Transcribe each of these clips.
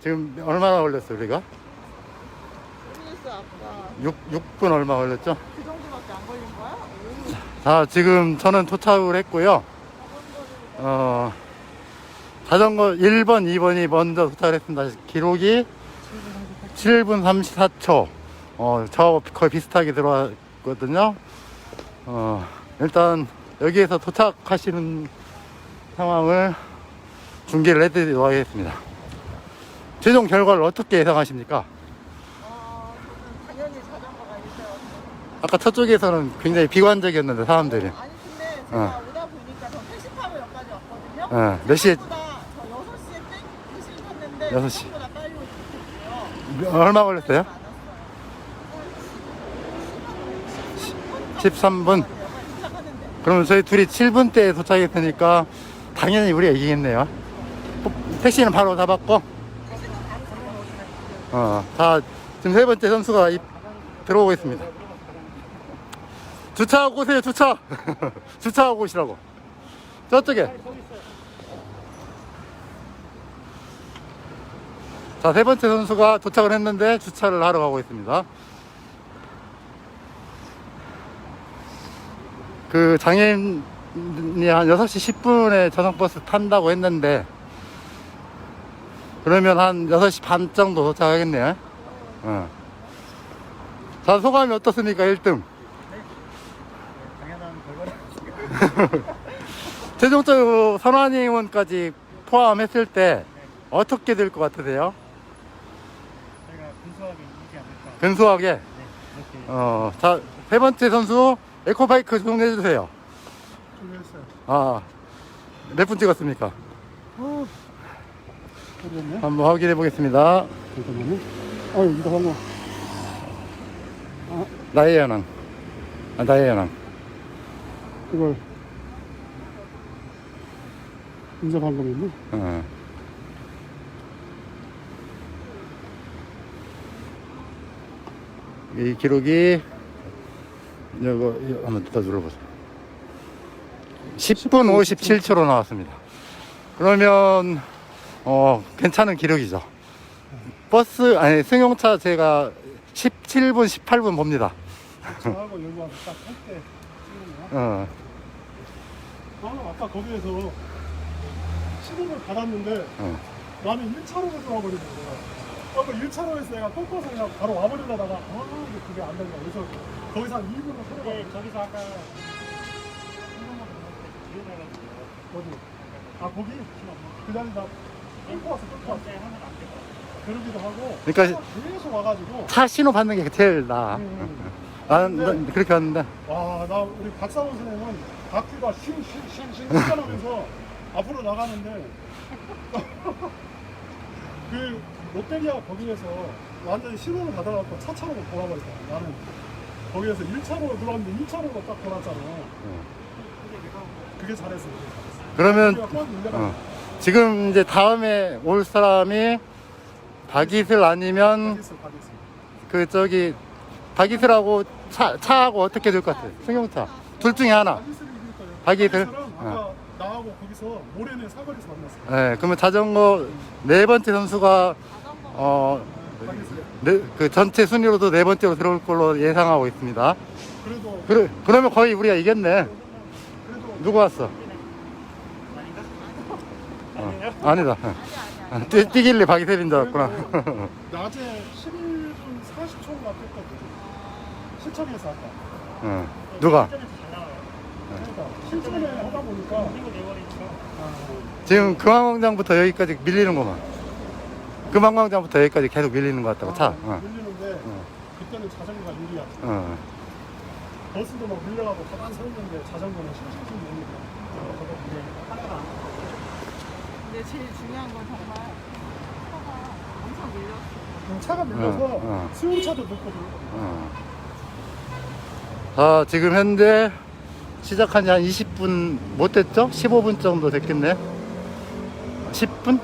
지금 얼마나 걸렸어요, 우리가? 모르겠어 아까 6, 6분 얼마 걸렸죠? 그 정도밖에 안 걸린 거야? 오, 자, 지금 저는 도착을 했고요. 어, 자전거 1번, 2번이 먼저 도착을 했습니다. 기록이 7분 34초. 어, 저 거의 비슷하게 들어왔거든요. 어, 일단 여기에서 도착하시는 상황을 중계를 해드리도록 하겠습니다. 최종 결과를 어떻게 예상하십니까? 어, 저는 당연히 자전거가 1등 아까 저쪽에서는 굉장히 비관적이었는데, 사람들이. 아니 근데 제가 어. 오다 보니까 저 택시타고 여기까지 왔거든요 어, 몇 시에, 생각보다 저 6시에 땡 택시를 탔는데 여섯 시. 생각보다 빨리 오셨어요 얼마 걸렸어요? 13분. 도착하는데 그러면 저희 둘이 7분대에 도착했으니까 당연히 우리가 이기겠네요. 택시는 바로 잡았고. 어, 자, 지금 세 번째 선수가 입, 들어오고 있습니다. 주차하고 오세요, 주차! 주차하고 오시라고. 저쪽에. 자, 세 번째 선수가 도착을 했는데 주차를 하러 가고 있습니다. 그 장애인이 한 6시 10분에 저녁버스 탄다고 했는데 그러면 한 6시 반 정도 도착하겠네요. 어. 자, 소감이 어떻습니까? 1등. 당연한 결과를 최종적으로 선환의원까지 포함했을 때 어떻게 될 것 같으세요? 저희가 근소하게 이기지 않을까. 근소하게. 네, 어, 자, 세 번째 선수 에코바이크 정리해 주세요. 준비했어요. 아, 몇 분 찍었습니까? 어, 모르겠네. 한번 확인해 보겠습니다. 잠깐만요. 아유, 이거 한 거. 나의 현황. 아, 나의 현황. 이걸 인접한 거면요. 어. 이 기록이 이거 한번 더 눌러보세요. 10분 57초로 나왔습니다. 그러면 어 괜찮은 기록이죠. 버스 아니 승용차 제가 17분 18분 봅니다. 저하고 여기 와서 딱할때 찍는 거. 어. 나는 아까 거기에서 시동을 받았는데 어. 나는 1차로 에서 와버리는 거야. 아까 1차로에서 내가 꺾어서 그냥 바로 와버리려다가 아 근데 그게 안 된다. 그래서 거기서 한 2분을 서로 네, 저기서 아까 어디? 아 거기? 그 자리 나 끌고 끌고 그러기도 하고 그러니까 계속 와가지고. 차 신호 받는 게 제일 나아. 음. 나는 난 그렇게 왔는데. 와 나 우리 박상원 선생님은 바퀴가 쉥쉥쉥쉥 휘날하면서 앞으로 나가는데 그 롯데리아 거기에서 완전히 신호를 받아갖고 차차로 돌아버렸다. 나는 거기에서 1차로 들어왔는데 2차로로 딱 돌았잖아. 그게 잘했어. 그게 잘했어 그러면 꽉 어. 지금 이제 다음에 올 사람이 박이슬 아니면 가겠어 가겠어 그 저기 박이슬하고 차 차하고 어떻게 될 것 같아요? 승용차 둘 중에 하나. 박이슬이 이길 거예요 박이슬? 박이슬은 아까 나하고 거기서 모래내 사거리에서 만났어 네, 그러면 자전거 네 번째 선수가 어, 박이슬 네, 그 전체 순위로도 네 번째로 들어올 걸로 예상하고 있습니다. 그래도 그래, 그러면 거의 우리가 이겼네. 그래도 누구 왔어? 어, 아니다. 어, 뛰, 뛰길래 박이슬인 줄 알았구나. 낮에 11분 40초인가 뺐거든. 실천해서 아까. 어, 누가? 그러니까 실천에 하다 보니까 아, 지금 금왕광장부터 여기까지 밀리는구만. 금왕광장부터 여기까지 계속 밀리는 것 같다고 차. 어, 밀리는데 어, 그때는 자전거가 유리야. 어. 버스도 막 밀려가고 가만 서 있는데 자전거는 싱싱싱 밀리니까. 저거 이제 하나가 안 근데 제일 중요한 건 정말 차가 엄청 밀렸어 음, 차가 밀려서 어, 어. 승용차도. 어. 자, 지금 현재 시작한 지 한 20분 못 됐죠? 15분 정도 됐겠네. 10분?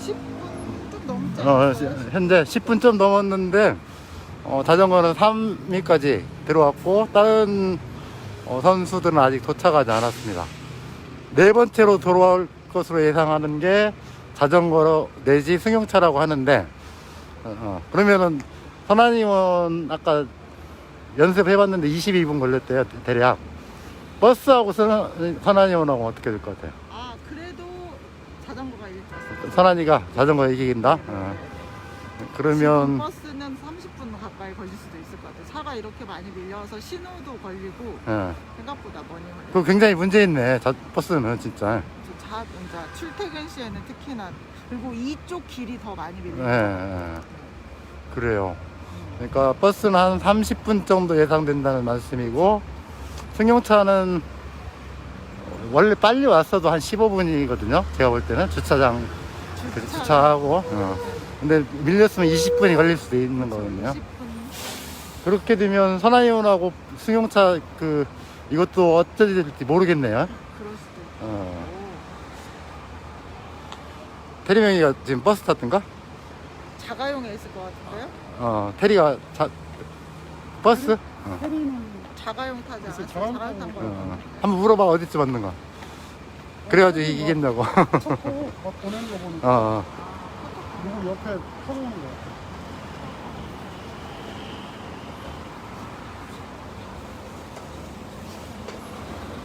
10분 좀 넘지 어, 않았어요? 시- 현재 10분 좀 넘었는데 어, 자전거는 3위까지 들어왔고 다른 어, 선수들은 아직 도착하지 않았습니다. 네 번째로 돌아올 것으로 예상하는 게 자전거 내지 승용차라고 하는데 어, 어. 그러면은 선아님은 아까 연습해봤는데 22분 걸렸대요 대략 버스하고 선, 선아님하고 어떻게 될 것 같아요? 아 그래도 자전거가 일찍 왔어. 선아니가 자전거 이기긴다? 어. 지금 그러면 버스는 30분 가까이 걸릴 수도 있을 것 같아. 차가 이렇게 많이 밀려서 신호도 걸리고 예. 생각보다 많이 걸려. 그 굉장히 문제 있네 자, 버스는 진짜 자, 이제 출퇴근 시에는 특히나 그리고 이쪽 길이 더 많이 예, 밀려. 예. 그래요 그러니까 버스는 한 30분 정도 예상된다는 말씀이고 승용차는 원래 빨리 왔어도 한 15분이거든요 제가 볼 때는 주차장 그 주차하고 어. 근데 밀렸으면 20분이 걸릴 수도 있는 거거든요 10분. 그렇게 되면 선화이온하고 승용차 그 이것도 어떻게 될지 모르겠네요 그럴 수도 있고. 어. 테리명이가 지금 버스 탔던가? 자가용에 있을 것 같은데요? 어 테리가 자, 버스? 어. 테리는 자가용 타지 않았어? 자가용 자가용 탄 타고. 거. 어. 한번 물어봐 어디쯤 왔는가 그래가지고 이기겠냐고 쳤고 막 보내는 거 보니까 어, 어. 누구 옆에 터져오는 거 같아.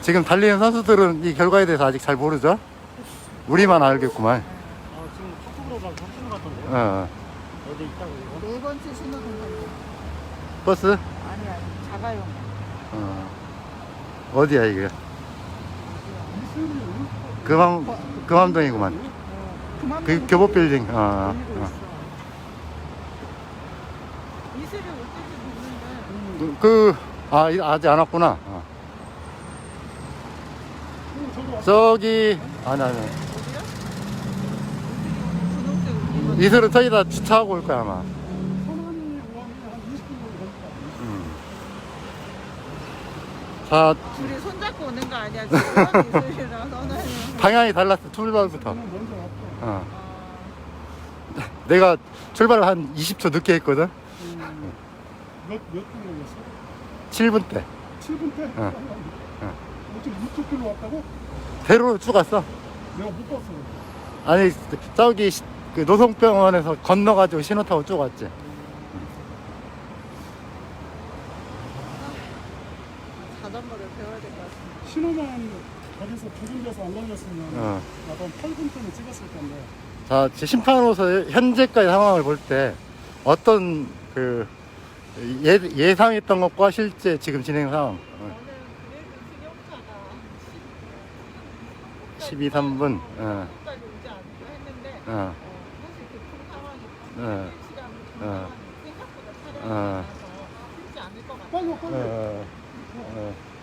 지금 달리는 선수들은 이 결과에 대해서 아직 잘 모르죠? 우리만 알겠구만 아 지금 카톡으로 막 잡히는 것 같던데. 어. 어디 있다고 이거? 네 번째 신호등. 버스? 아니 아니 자가용. 어. 어디야 이게 금암, 금암동이구만 어, 그만 그 교보 빌딩 어, 어. 이슬이 올 때도. 그, 아, 이- 아직 안 왔구나. 어. 저기, 아니, 아니. 어디야? 분홍색 옷 입은. 이슬은 저기다 주차하고 올 거야, 아마. 선안이 오하면 한 20분 정도 걸릴까? 음. 자, 둘이 손잡고 오는 거 아니야 지금 이슬이랑. 방향이 달랐어, 출발부터. 저는 먼저 왔고. 어. 아, 내가 출발을 한 20초 늦게 했거든? 음, 몇, 몇 분이었어? 7분 때. 7분 때? 어. 어떻게 이쪽 길로 왔다고? 대로로 쭉 갔어. 내가 못 봤어. 아니, 저기, 시- 그 노송병원에서 건너가지고 신호 타고 쭉 왔지. 자전거를 배워야 될 것 같습니다. 신호만 거기서 두 군 데서 안 걸렸으면 어. 약간 8분 때는 찍었을 텐데 자, 제 심판으로서 현재까지 상황을 볼 때 어떤 그 예, 예상했던 것과 실제 지금 진행 상황 어, 저는 그래도 승용차가 12, 3분 어, 까지 오지 않을까 했는데 어, 어, 어, 어.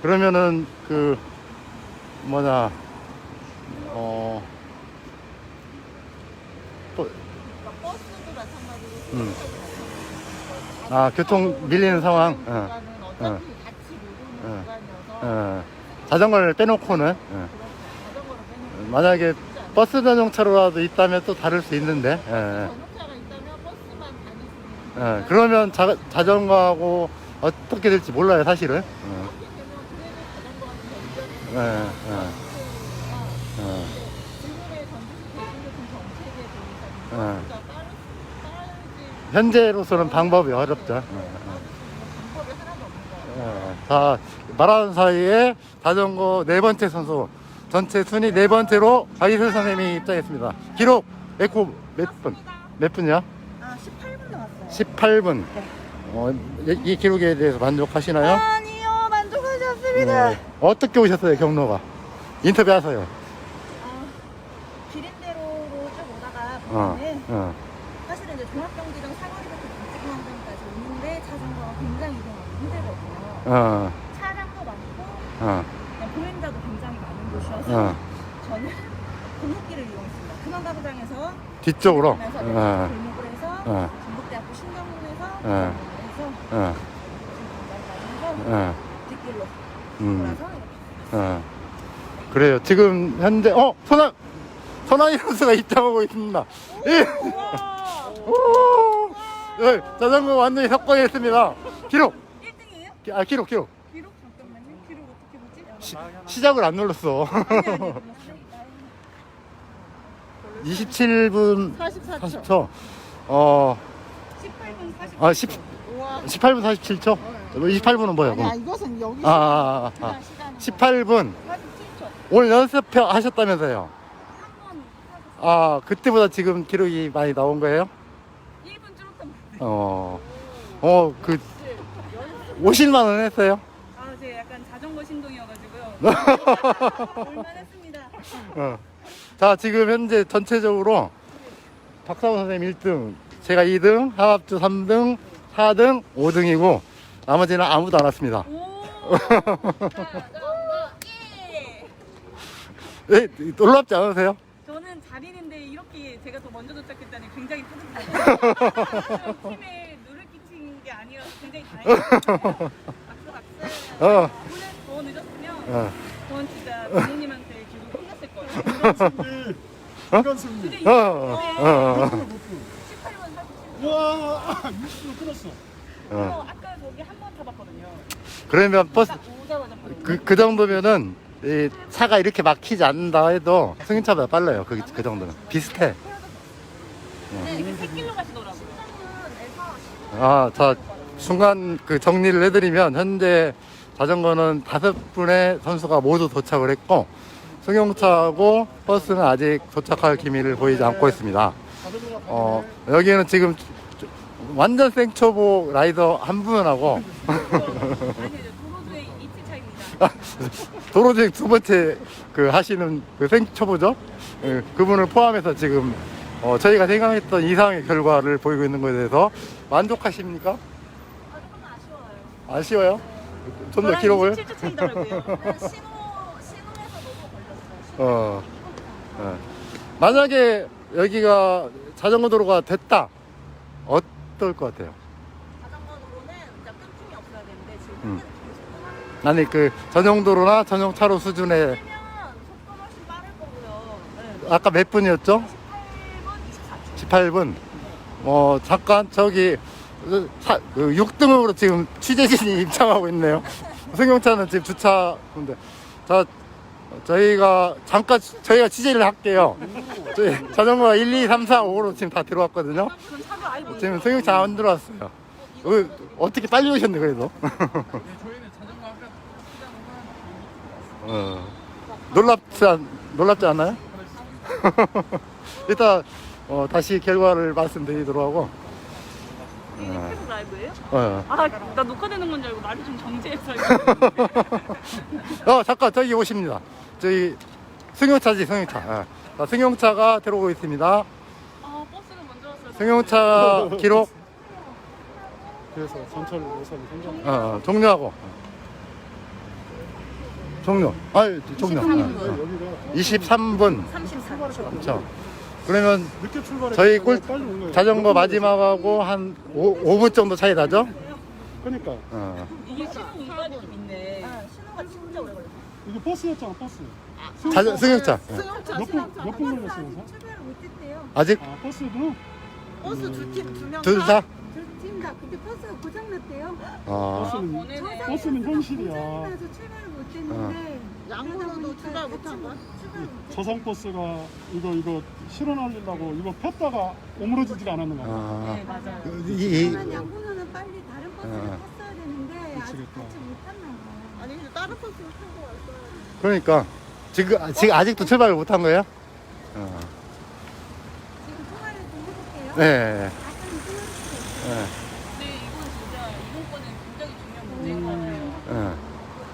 그러면은 그 뭐냐 어 또, 음. 아, 교통 밀리는 상황? 구간이어서 어, 자전거를 빼놓고는 빼놓고 만약에. 버스 전용차로라도 있다면 또 다를 수 있는데 예. 전용차가 있다면 버스만 다닐 수 있는 예, 그러면 자, 자전거하고 어떻게 될지 몰라요, 사실은. 예, 더 예, 예, 예. 예. 현재로서는 방법이 어렵죠. 예. 예. 예. 자, 말하는 사이에 자전거 네 번째 선수, 전체 순위 네 번째로 박이슬 선생님이 입장했습니다. 기록, 에코 몇 분? 몇 분이야? 아 18분 나왔어요. 18분. 어, 이, 이 기록에 대해서 만족하시나요? 아니요 만족하셨습니다. 네. 어떻게 오셨어요, 경로가? 인터뷰하세요. 아, 기린대로로 쭉 오다가 어, 보면은 어, 사실은 이제 종합경기장 사거리부터 북직공항까지 오는데 자전거가 굉장히 이동하기 힘들거든요. 어, 차량도 많고 어, 그냥 보행자도 굉장히 많은 곳이어서 어. 저는 골목길을 이용했습니다. 금왕가부장에서 뒤쪽으로. 면서 어, 골목을 해서 어, 어. 어, 어, 뒷길로 음, 돌아서. 그래요. 지금 현재, 어, 선아, 선아이 선수가 입장하고 있습니다. 예. 오! 예, 자전거 완전히 석권했습니다. 기록! 1등이에요? 기- 아, 기록, 기록. 기록 잠깐만요. 기록 어떻게 보지? 시, 시작을 안 눌렀어. 아니 아니 27분 44초. 40초. 어, 18분 40분. 아, 10, 우와. 18분 47초? 28분은 뭐예요? 아니야? 이것은 여기 아, 아, 아, 아. 시간 18분. 47초. 오늘 연습 하셨다면서요? 한번 아, 그때보다 지금 기록이 많이 나온 거예요? 1분 줄었던 어, 어, 그, 50만 원 했어요? 아, 제 약간 자전거 신동이어가지고요. 올만했습니다. 어. 자, 지금 현재 전체적으로 박사원 선생님 1등, 제가 2등, 하합주 3등, 4등, 5등이고, 나머지는 아무도 안 왔습니다. 네, 놀랍지 않으세요? 저는 자린인데 이렇게 제가 더 먼저 도착했다니 굉장히 뿌듯해요. 팀에 누를 끼친 게 아니라서 굉장히 다행이에요. 박수 박수. 어. 오늘 더 늦었으면 어. 저는 진짜 부모님한테 결국 혼났을 거예요. 인간 승리. 어, 어, 어, 18분 47분. 와, 60분 끊었어. 어. 아까 저기 한 번 타봤거든요. 그러면 버스, 딱 오자마자 바로. 그, 그 정도면은, 이 차가 이렇게 막히지 않는다 해도 승인차보다 빨라요. 그, 그 정도는. 비슷해. 네, 이게 새길로 가시더라고요. 아, 자, 순간 그 정리를 해드리면, 현재 자전거는 다섯 분의 선수가 모두 도착을 했고, 승용차하고 버스는 아직 도착할 기미를 보이지 않고 있습니다. 어, 여기는 지금 완전 생초보 라이더 한 분하고, 도로주의 이틀 차입니다. 도로주행 두 번째 그 하시는 그 생초보죠? 예, 그분을 포함해서 지금 어, 저희가 생각했던 이상의 결과를 보이고 있는 것에 대해서 만족하십니까? 아, 조금 아쉬워요. 아쉬워요? 좀더 기록을? 27초 차이더라고요. 신호 신호에서 너무 걸렸어요. 어, 어. 만약에 여기가 자전거 도로가 됐다. 어떨 것 같아요? 자전거 도로는 진짜 끊김이 없어야 되는데 지금 음. 계속. 아니 그 전용 도로나 전용 차로 수준의 그러면 속도 훨씬 빠를 거고요. 네. 아까 몇 분이었죠? 8분 24초. 18분. 어, 잠깐, 저기, 그 사, 그 6등으로 지금 취재진이 입장하고 있네요. 승용차는 지금 주차, 근데. 자, 저희가, 잠깐, 저희가 취재를 할게요. 저희 자전거가 1, 2, 3, 4, 5로 지금 다 들어왔거든요. 지금 승용차 안 들어왔어요. 어, 어떻게 빨리 오셨네, 그래도. 어, 놀랍지, 않, 놀랍지 않아요? 이따 어, 다시 결과를 말씀드리도록 하고. 이게 페북 라이브예요? 어. 아, 나 녹화되는 건 줄 알고 말을 좀 정지해서. 어, 잠깐, 저기 오십니다. 저희 승용차지, 승용차. 어. 자, 승용차가 들어오고 있습니다. 아, 버스는 먼저 왔어요. 승용차 기록 그래서 전철 노선이 생겼네. 어, 종료하고. 종료. 아, 종료. 어, 어. 여기가 23분. 34초. 그렇죠. 그러면 늦게 출발해. 저희 꿀 빨리. 자전거 몇분 마지막하고 한 5, 5분 정도 차이 나죠? 그러니까 아, 어. 이게 신호 운반이 좀 있네. 아, 신호가 진짜 오래 걸렸어요. 이거 버스였잖아, 버스. 자전, 승용차. 어. 승용차 몇 분, 승용차 몇분 걸렸어요, 그래서? 출발을 못했대요. 아직 아, 버스도? 버스 두 팀 두 명 둘 다? 둘팀다 근데 버스가 고장났대요. 어. 버스는. 버스는 현실이야. 고장나서 출발을 못했는데 양으로도 출발 못한 거야? 저성 버스가 이거, 이거 실어 날리려고 이거 폈다가 오므러지지가 않았는 거야. 아. 네, 맞아요. 이, 이, 그러면 양분호는 빨리 다른 버스를 어. 탔어야 되는데 아직 미치겠다. 같이 못 탔나 봐요. 아니 다른 버스 타고 왔어요. 그러니까 지금 아, 지금 아직도 출발을 못 한 거예요? 어. 지금 통화를 좀 해볼게요. 네. 아까는 끊어주세요. 네. 근데 이건 진짜 이번 거는 굉장히 중요한 문제인 것 같아요. 네.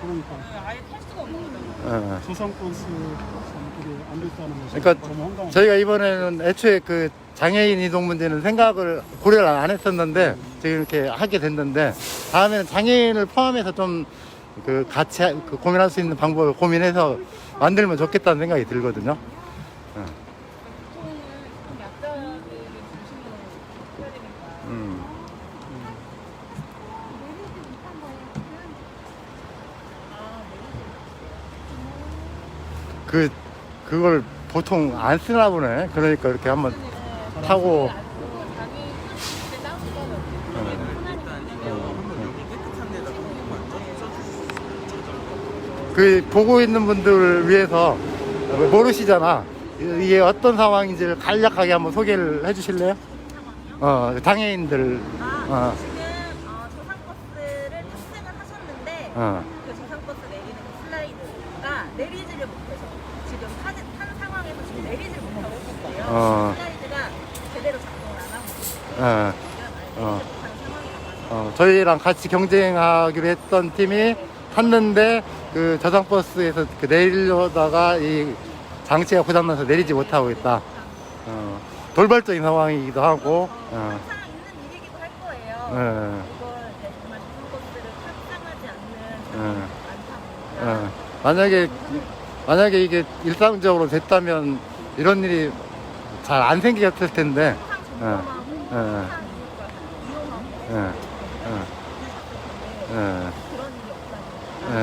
그러니까. 네, 아예 탈 수가 없는 거잖아요. 네. 저성 버스 참 그러니까. 저희가 이번에는 애초에 그 장애인 이동 문제는 생각을 고려를 안 했었는데 지금 이렇게 하게 됐는데 다음에는 장애인을 포함해서 좀 그 같이 하- 그 고민할 수 있는 방법을 고민해서 만들면 좋겠다는 생각이 들거든요. 되니까. 음. 그 그걸 보통 안 쓰나 보네. 그러니까 이렇게 한번 타고 그 보고 있는 분들을 위해서 모르시잖아. 이게 어떤 상황인지를 간략하게 한번 소개를 해주실래요? 어, 장애인들. 아, 어. 지금 어, 저상버스를 탑승을 하셨는데 어. 그 저상버스 내리는 그 슬라이드가 내리지를 못해서 지금 탄, 탄 상황에서 지금 내리지를 못하고 있 어. 슬라이드가 제대로 작동을 안 하고 있어요. 어. 어. 저희랑 같이 경쟁하기로 했던 팀이 탔는데 그 저상버스에서 그 내리려다가 이 장치가 고장나서 내리지 못하고 있다. 어, 돌발적인 상황이기도 하고. 어, 항상 있는 일이기도 할 거예요. 예. 이걸 이제 정말 저상버스를 탑승하지 않는 예. 사람이 많다 보니까 어, 만약에 만약에 이게 일상적으로 됐다면 이런 일이 잘 안 생겼을 텐데. 항상 예. 예. 항상 위험하고 예. 예. 예. 그런 일이 없다니까 예.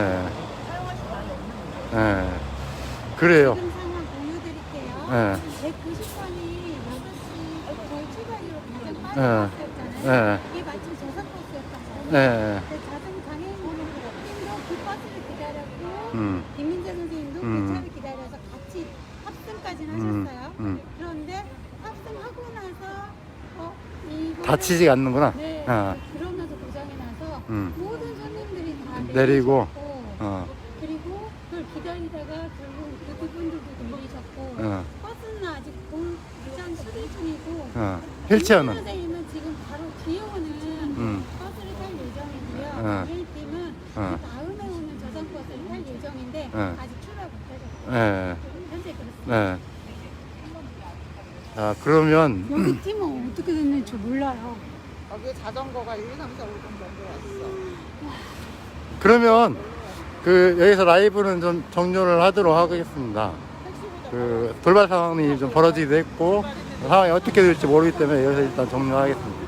사용할 수밖에 없는 거죠. 예. 그래요. 지금 상황 공유드릴게요. 예. 190번이 8시 거의 출발으로 가장 예. 빠른 버스였잖아요. 예. 이게 마침 저상버스였던 거예요. 예. 근데 자동 장애인분들도 그 버스를 기다렸고 음. 김민재 선생님도 음. 그 차를 기다려서 같이 탑승까지는 음. 하셨어요. 음. 그런데 탑승하고 나서 어, 이거 다치지 않는구나. 네. 어. 그러면서 고장이 나서 음. 모든 손님들이 다 내리고. 내리셨고 어. 그리고 그걸 기다리다가 결국 그 그분들도 내리셨고 어. 버스는 아직 공 이전 수리 중이고 어. 김 휠체어는. 선생님은 지금 바로 뒤에 오는 음. 버스를 탈 예정이고요. 어. 장애인팀은 어. 그 다음에 오는 저장 버스를 탈 예정인데 어. 아직 출발 못하셨어요. 예. 현재 그렇습니다. 네. 자, 그러면 여기 팀은 어떻게 됐는지 저 몰라요. 여기 자전거가 1, 2, 3, 4, 5, 6 정도 왔어. 그러면 그 여기서 라이브는 좀 종료를 하도록 하겠습니다. 그 돌발 상황이 좀 벌어지기도 했고 상황이 어떻게 될지 모르기 때문에 여기서 일단 종료하겠습니다.